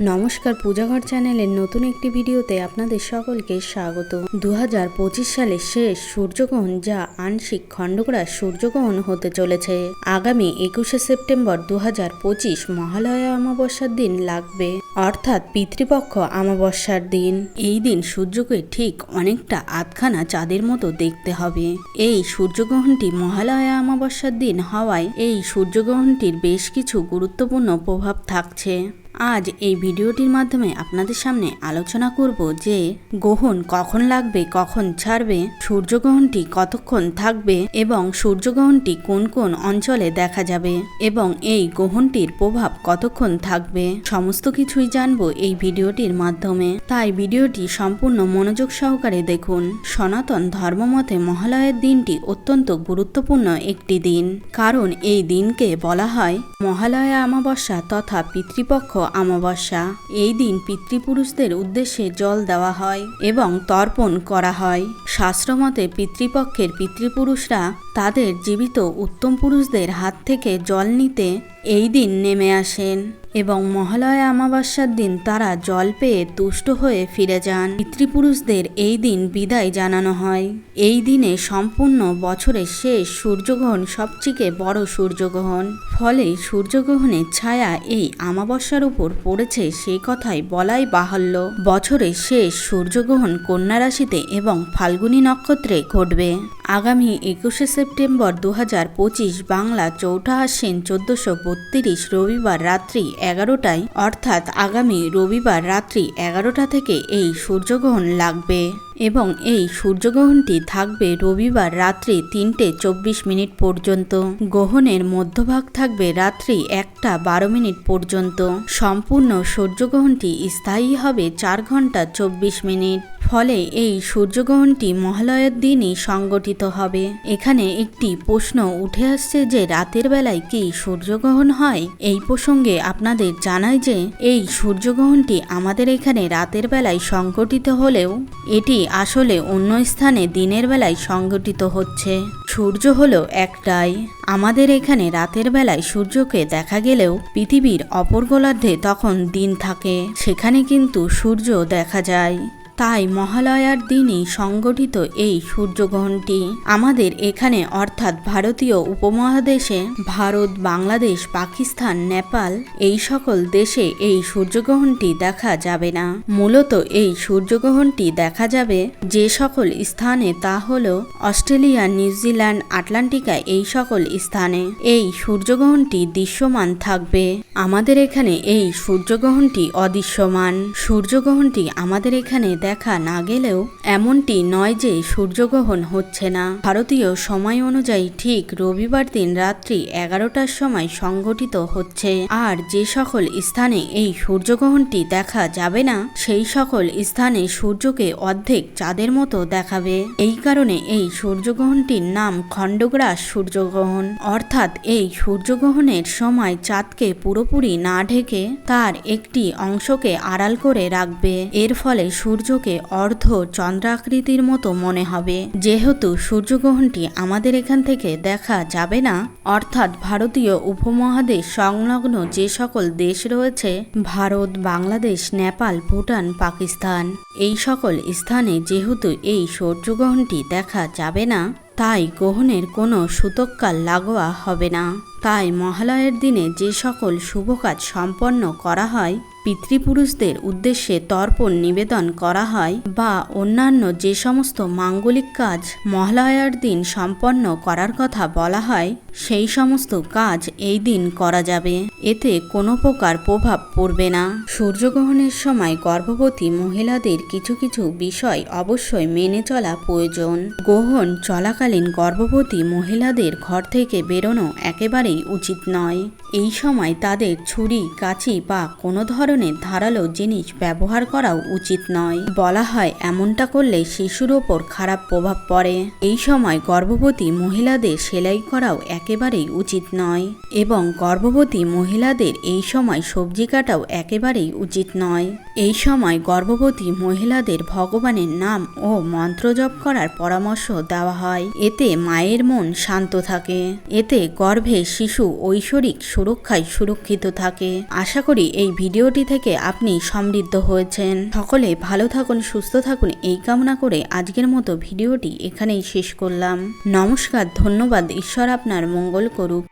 নমস্কার পূজাঘর চ্যানেলের নতুন একটি ভিডিওতে আপনাদের সকলকে স্বাগত। দু সালের শেষ সূর্যগ্রহণ যা আংশিক খণ্ডগ্রাস সূর্যগ্রহণ হতে চলেছে। আগামী একুশে সেপ্টেম্বর দু হাজার পঁচিশ মহালয়া অমাবস্যার দিন লাগবে, অর্থাৎ পিতৃপক্ষ অমাবস্যার দিন। এই দিন সূর্যকে ঠিক অনেকটা আধখানা চাঁদের মতো দেখতে হবে। এই সূর্যগ্রহণটি মহালয়া অমাবস্যার দিন হওয়ায় এই সূর্যগ্রহণটির বেশ কিছু গুরুত্বপূর্ণ প্রভাব থাকছে। আজ এই ভিডিওটির মাধ্যমে আপনাদের সামনে আলোচনা করব যে গ্রহণ কখন লাগবে, কখন ছাড়বে, সূর্যগ্রহণটি কতক্ষণ থাকবে এবং সূর্যগ্রহণটি কোন কোন অঞ্চলে দেখা যাবে এবং এই গ্রহণটির প্রভাব কতক্ষণ থাকবে সমস্ত কিছুই জানব এই ভিডিওটির মাধ্যমে। তাই ভিডিওটি সম্পূর্ণ মনোযোগ সহকারে দেখুন। সনাতন ধর্মমতে মহালয়ের দিনটি অত্যন্ত গুরুত্বপূর্ণ একটি দিন। কারণ এই দিনকে বলা হয় মহালয়া অমাবস্যা তথা পিতৃপক্ষ অমাবস্যা। এই দিন পিতৃপুরুষদের উদ্দেশ্যে জল দেওয়া হয় এবং তর্পণ করা হয়। শাস্ত্রমতে পিতৃপক্ষের পিতৃপুরুষরা তাদের জীবিত উত্তম পুরুষদের হাত থেকে জল নিতে এই দিন নেমে আসেন। এবং মহালয়া অমাবস্যার দিন তারা জল পেয়ে তুষ্ট হয়ে ফিরে যান। পিতৃপুরুষদের এই দিন বিদায় জানানো হয়। এই দিনে সম্পূর্ণ বছরের শেষ সূর্যগ্রহণ সবথেকে বড় সূর্যগ্রহণ। ফলে সূর্যগ্রহণের ছায়া এই অমাবস্যার উপর পড়েছে সেই কথাই বলাই বাহাল্য। বছরের শেষ সূর্যগ্রহণ কন্যা রাশিতে এবং ফাল্গুনী নক্ষত্রে ঘটবে। আগামী একুশে সেপ্টেম্বর দু হাজার পঁচিশ বাংলা চৌঠা আশ্বিন চোদ্দশো রবিবার রাত্রি এগারোটায় অর্থাৎ আগামী রবিবার রাত্রি এগারোটা থেকে এই সূর্যগ্রহণ লাগবে। এবং এই সূর্যগ্রহণটি থাকবে রবিবার রাত্রি তিনটে চব্বিশ মিনিট পর্যন্ত। গ্রহণের মধ্যভাগ থাকবে রাত্রি একটা বারো মিনিট পর্যন্ত। সম্পূর্ণ সূর্যগ্রহণটি স্থায়ী হবে চার ঘণ্টা চব্বিশ মিনিট। ফলে এই সূর্যগ্রহণটি মহালয়ের দিনই সংগঠিত হবে। এখানে একটি প্রশ্ন উঠে আসছে যে রাতের বেলায় কি সূর্যগ্রহণ হয়? এই প্রসঙ্গে আপনাদের জানাই যে, এই সূর্যগ্রহণটি আমাদের এখানে রাতের বেলায় সংগঠিত হলেও এটি আসলে অন্য স্থানে দিনের বেলায় সংগঠিত হচ্ছে। সূর্য হল একটাই। আমাদের এখানে রাতের বেলায় সূর্যকে দেখা গেলেও পৃথিবীর অপর গোলার্ধে তখন দিন থাকে। সেখানে কিন্তু সূর্য দেখা যায়। তাই মহালয়ার দিনই সংগঠিত এই সূর্যগ্রহণটি আমাদের এখানে অর্থাৎ ভারতীয় উপমহাদেশে, ভারত, বাংলাদেশ, পাকিস্তান, নেপাল এই সকল দেশে এই সূর্যগ্রহণটি দেখা যাবে না। মূলত এই সূর্যগ্রহণটি দেখা যাবে যে সকল স্থানে তা হল অস্ট্রেলিয়া, নিউজিল্যান্ড, আটলান্টিকা এই সকল স্থানে। এই সূর্যগ্রহণটি দৃশ্যমান থাকবে। আমাদের এখানে এই সূর্যগ্রহণটি অদৃশ্যমান। সূর্যগ্রহণটি আমাদের এখানে দেখা না গেলেও এমনটি নয় যে সূর্যগ্রহণ হচ্ছে না। ভারতীয় সময় অনুযায়ী ঠিক রবিবার দিন রাত্রি এগারোটার সময় সংগঠিত হচ্ছে। আর যে সকল স্থানে এই সূর্যগ্রহণটি দেখা যাবে না, সেই সকল স্থানে সূর্যকে অর্ধেক চাঁদের মতো দেখাবে। এই কারণে এই সূর্যগ্রহণটির নাম খণ্ডগ্রাস সূর্যগ্রহণ। অর্থাৎ এই সূর্যগ্রহণের সময় চাঁদকে পুরোপুরি না ঢেকে তার একটি অংশকে আড়াল করে রাখবে। এর ফলে সূর্য সূর্যকে অর্ধ চন্দ্রাকৃতির মতো মনে হবে। যেহেতু সূর্যগ্রহণটি আমাদের এখান থেকে দেখা যাবে না, অর্থাৎ ভারতীয় উপমহাদেশ সংলগ্ন যে সকল দেশ রয়েছে, ভারত, বাংলাদেশ, নেপাল, ভুটান, পাকিস্তান, এই সকল স্থানে যেহেতু এই সূর্যগ্রহণটি দেখা যাবে না, তাই গ্রহণের কোনো সূতককাল লাগোয়া হবে না। তাই মহালয়ের দিনে যে সকল শুভ কাজ সম্পন্ন করা হয়, পিতৃপুরুষদের উদ্দেশ্যে তর্পণ নিবেদন করা হয় বা অন্যান্য যে সমস্ত মাঙ্গলিক কাজ মহালয়ার দিন সম্পন্ন করার কথা বলা হয়, সেই সমস্ত কাজ এই দিন করা যাবে। এতে কোনো প্রকার প্রভাব পড়বে না। সূর্যগ্রহণের সময় গর্ভবতী মহিলাদের কিছু কিছু বিষয় অবশ্যই মেনে চলা প্রয়োজন। গ্রহণ চলাকালীন গর্ভবতী মহিলাদের ঘর থেকে বেরোনো একেবারেই উচিত নয়। এই সময় তাদের ছুরি, কাঁচি বা কোনো ধরনের ধারালো জিনিস ব্যবহার করাও উচিত নয়। বলা হয়, এমনটা করলে শিশুর ওপর খারাপ প্রভাব পড়ে। এই সময় গর্ভবতী মহিলাদের সেলাই করাও একেবারেই উচিত নয় এবং গর্ভবতী মহিলাদের এই সময় সবজি কাটাও একেবারেই উচিত নয়। এই সময় গর্ভবতী মহিলাদের ভগবানের নাম ও মন্ত্র জপ করার পরামর্শ দেওয়া হয়। এতে মায়ের মন শান্ত থাকে। এতে গর্ভে শিশু ঐশ্বরিক সুরক্ষায় সুরক্ষিত থাকে। আশা করি এই ভিডিওটি থেকে আপনি সমৃদ্ধ হয়েছেন। সকলে ভালো থাকুন, সুস্থ থাকুন, এই কামনা করে আজকের মতো ভিডিওটি এখানেই শেষ করলাম। নমস্কার, ধন্যবাদ, ঈশ্বর আপনার মঙ্গল করুক।